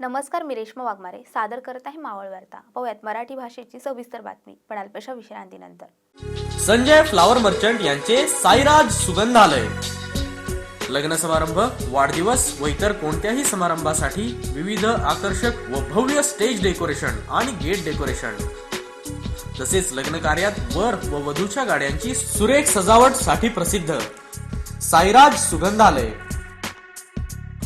नमस्कार मी रेश्मा वाघमारे सादर करत आहे मावळ वार्ता. पाहूयात मराठी भाषेची सविस्तर बातमी पण अल्पशा विश्रांतीनंतर संजय फ्लावर मर्चंट यांचे साईराज सुगंधालय. लग्न समारंभ वाढदिवस व इतर कोणत्याही समारंभासाठी विविध आकर्षक व भव्य स्टेज डेकोरेशन आणि गेट डेकोरेशन. तसेच लग्न कार्यात वर व वधूच्या गाड्यांची सुरेख सजावटसाठी प्रसिद्ध Sairaj सुगंधालय.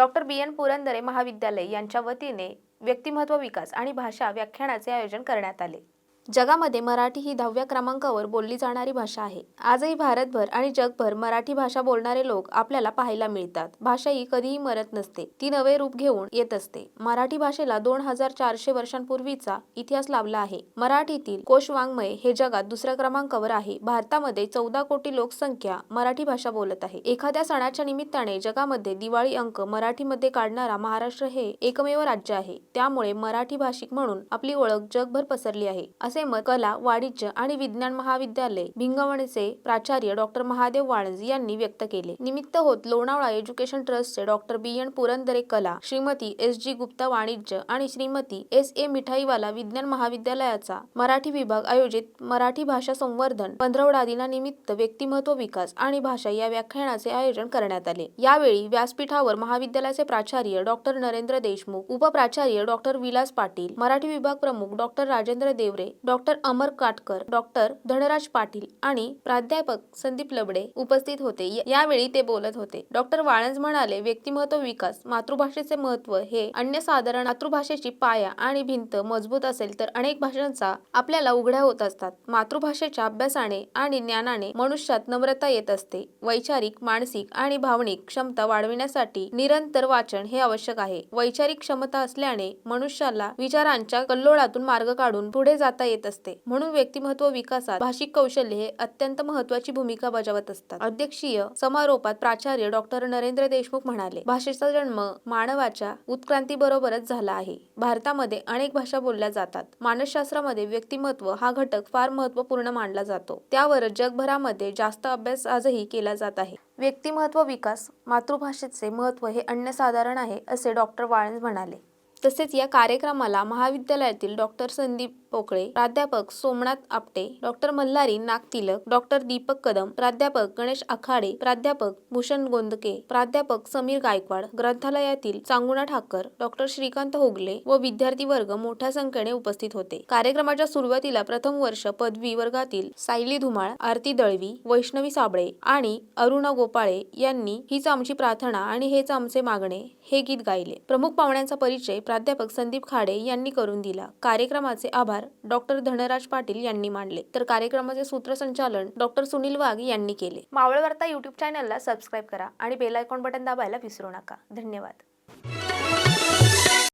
Doctor B N Purandare महाविद्यालय यांच्या वतीने व्यक्तिमत्व विकास आणि भाषा व्याख्यानाचे आयोजन करण्यात आले. जगामध्ये मराठी ही दहाव्या क्रमांकावर बोलली जाणारी भाषा आहे. आजही भारतभर आणि जगभर मराठी भाषा बोलणारे लोक आपल्याला पाहायला मिळतात. भाषा ही कधीही मरत नसते. ती नवे रूप घेऊन येत असते. मराठी भाषेला दोन हजार चारशे वर्षांपूर्वीचा इतिहास लाभला आहे. मराठीतील कोश वाङ्मय हे जगात दुसऱ्या क्रमांकावर आहे. भारतामध्ये चौदा कोटी लोकसंख्या मराठी भाषा बोलत आहे. एखाद्या सणाच्या निमित्ताने जगामध्ये दिवाळी अंक मराठीमध्ये काढणारा महाराष्ट्र हे एकमेव राज्य आहे. त्यामुळे मराठी भाषिक म्हणून आपली ओळख जगभर पसरली आहे असे मत कला वाणिज्य आणि विज्ञान महाविद्यालय भिंगवणचे प्राचार्य डॉक्टर महादेव वाळंज यांनी व्यक्त केले. निमित्त होत लोणावळा एज्युकेशन ट्रस्टचे डॉक्टर बी. एन. पुरंदरे कला श्रीमती एस. जी. गुप्ता वाणिज्य आणि श्रीमती एस. ए. मिठाईवाला विज्ञान महाविद्यालयाचा मराठी विभाग आयोजित मराठी भाषा संवर्धन पंधरवडा दिनानिमित्त व्यक्तिमत्व विकास आणि भाषा या व्याख्यानाचे आयोजन करण्यात आले. यावेळी व्यासपीठावर महाविद्यालयाचे प्राचार्य डॉक्टर नरेंद्र देशमुख उपप्राचार्य डॉक्टर विलास पाटील मराठी विभाग प्रमुख doctor Rajendra Deore doctor Amar Katkar doctor Dhanraj Patil आणि प्राध्यापक संदीप लबडे उपस्थित होते. या- यावेळी ते बोलत होते. डॉक्टर वाळंज म्हणाले व्यक्तिमत्व विकास मातृभाषेचे महत्त्व हे अन्यसाधारण मातृभाषेची पाया आणि भिंत मजबूत असेल तर अनेक भाषांचा आपल्याला उघड्या होत असतात. मातृभाषेच्या अभ्यासाने आणि ज्ञानाने मनुष्यात नम्रता येत असते. वैचारिक मानसिक आणि भावनिक क्षमता वाढविण्यासाठी निरंतर वाचन हे आवश्यक आहे. वैचारिक क्षमता असल्याने मनुष्याला विचारांच्या कल्लोळातून मार्ग काढून पुढे जाता येत असते. म्हणून व्यक्तिमत्व विकासात भाषिक कौशल्य हे अत्यंत महत्वाची भूमिका बजावत असतात. अध्यक्षीय समारोपात प्राचार्य डॉक्टर नरेंद्र देशमुख म्हणाले भाषेचा जन्म मानवाच्या उत्क्रांती बरोबरच झाला आहे. भारतामध्ये अनेक भाषा बोलल्या जातात. मानसशास्त्रामध्ये व्यक्तिमत्व हा घटक फार महत्त्वपूर्ण मानला जातो. त्यावर जगभरामध्ये जास्त अभ्यास आजही केला जात आहे. व्यक्तिमत्व विकास मातृभाषेचे महत्त्व हे अन्यसाधारण आहे असे डॉक्टर वाळंज म्हणाले. तसेच या कार्यक्रमाला महाविद्यालयातील डॉक्टर संदीप पोकळे प्राध्यापक सोमनाथ आपटे डॉक्टर मल्हारी नागतिलक डॉक्टर दीपक कदम प्राध्यापक गणेश आखाडे प्राध्यापक भूषण गोंदके प्राध्यापक समीर गायकवाड ग्रंथालयातील चांगुणा ठाकर डॉक्टर श्रीकांत होगले व विद्यार्थी वर्ग मोठ्या संख्येने उपस्थित होते. कार्यक्रमाच्या सुरुवातीला प्रथम वर्ष पदवी वर्गातील सायली धुमाळ आरती दळवी वैष्णवी साबळे आणि अरुणा गोपाळे यांनी हीच आमची प्रार्थना आणि हेच आमचे मागणे हे गीत गायले. प्रमुख पाहुण्यांचा परिचय प्राध्यापक संदीप खाडे यांनी करून दिला. कार्यक्रमाचे आभार डॉक्टर धनराज पाटील यांनी मांडले तर कार्यक्रमाचे सूत्रसंचालन डॉक्टर सुनील वाघ यांनी केले. मावळ वार्ता युट्यूब चॅनलला सबस्क्राईब करा आणि बेल आयकॉन बटन दाबायला विसरू नका. धन्यवाद.